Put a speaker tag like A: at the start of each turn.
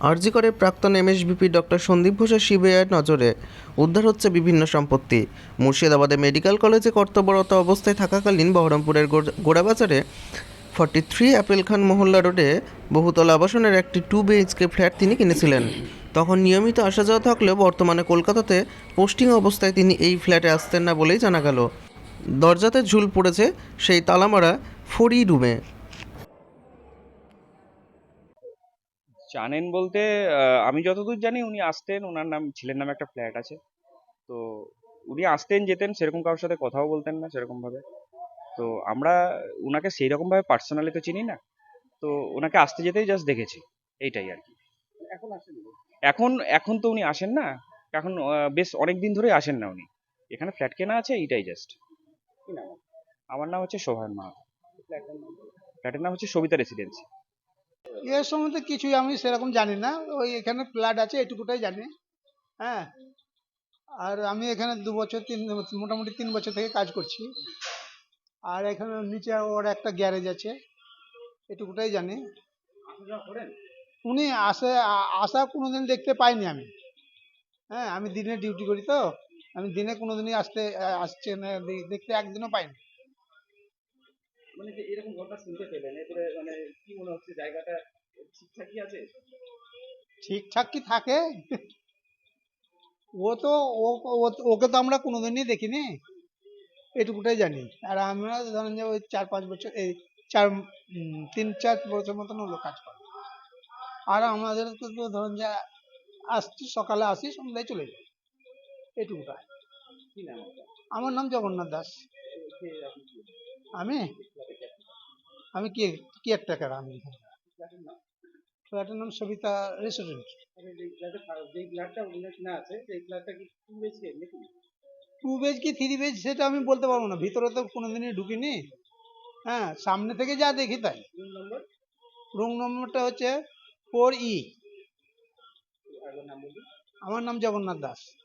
A: আরজি করে প্রাক্তন MSBP doctor Sandeep ঘোষের সিবিআইয়ের নজরে। উদ্ধার হচ্ছে বিভিন্ন সম্পত্তি। মুর্শিদাবাদে মেডিকেল কলেজে কর্তব্যরত অবস্থায় থাকাকালীন বহরমপুরের গোড়- গোড়াবাজারে ফর্টি থ্রি অ্যাপেল খান মহল্লা রোডে বহুতল আবাসনের একটি টু বিএইচকে ফ্ল্যাট তিনি কিনেছিলেন। তখন নিয়মিত আসা যাওয়া থাকলেও বর্তমানে কলকাতাতে পোস্টিং অবস্থায় তিনি এই ফ্ল্যাটে আসতেন না বলেই জানা গেল। দরজাতে ঝুল পড়েছে সেই তালামারা ফড়ি রুমে
B: জানেন বলতে আমি যতদূর জানি উনি আসতেন ওনার নাম ছেলের নামে একটা ফ্ল্যাট আছে। তো উনি আসতেন যেতেন সেরকম কারোর সাথে কথাও বলতেন না সেরকম ভাবে তো আমরা ওনাকে সেই রকম ভাবে পার্সোনালি তো চিনি না। তো ওনাকে আসতে যেতেই জাস্ট দেখেছি এইটাই আর কি। এখন আসেন এখন এখন তো উনি আসেন না। এখন বেশ অনেক দিন ধরেই আসেন না উনি। এখানে ফ্ল্যাট কেনা আছে এইটাই জাস্ট আমার নাম হচ্ছে সোহান মাহাতো। ফ্ল্যাটের নাম হচ্ছে সবিতা রেসিডেন্সি
C: এর সম্বন্ধে কিছুই আমি সেরকম জানি না। ওই এখানে ফ্ল্যাট আছে, এটুকুটাই জানি। হ্যাঁ? আর আমি এখানে দু বছর, তিন, মোটামুটি তিন বছর থেকে কাজ করছি। আর এখানে নিচে ওর একটা গ্যারেজ আছে, এটুকুটাই জানি। উনি আসে, আসা কোনোদিন দেখতে পাইনি আমি। হ্যাঁ আমি দিনে ডিউটি করি তো। আমি দিনে কোনোদিনই আসতে, আসছে না দেখতে একদিনও পাইনি।
B: মানে যে এরকম ঘটনা শুনতে পেলেন? এরপরে মানে কি মনে হচ্ছে জায়গাটা? ঠিকঠাকই আছে
C: ঠিকঠাক কি থাকে? ও তো ওকে তো আমরা কোনোদিনই দেখিনি। এটুকুটাই জানি। আর আমরা ধরেন যে ওই চার পাঁচ বছর এই চার তিন চার বছর মতন হলো কাজ করে। আর আমাদের তো ধরেন যে আসছি সকালে আসি সন্ধ্যায় চলে যাই। এটুকুটা।
B: কি নাম আপনার?
C: আমার নাম জগন্নাথ দাস? আমি? আমি কি কি একটা আমি
B: ফ্ল্যাটের নাম?
C: সবিতা রেস্টুরেন্ট।
B: থা- যেই ফ্ল্যাটটা না আছে সেই ফ্ল্যাটটা কি টু বিএইচকে নাকি?
C: টু বেজ কি থ্রি বেজ সেটা আমি বলতে পারব না ভিতরে তো কোনোদিনই ঢুকিনি। হ্যাঁ সামনে থেকে যা দেখি তাই।
B: রুম নম্বর
C: রুম নম্বরটা হচ্ছে ফোর ই
B: নাম বলুন।
C: আমার নাম জগন্নাথ দাস।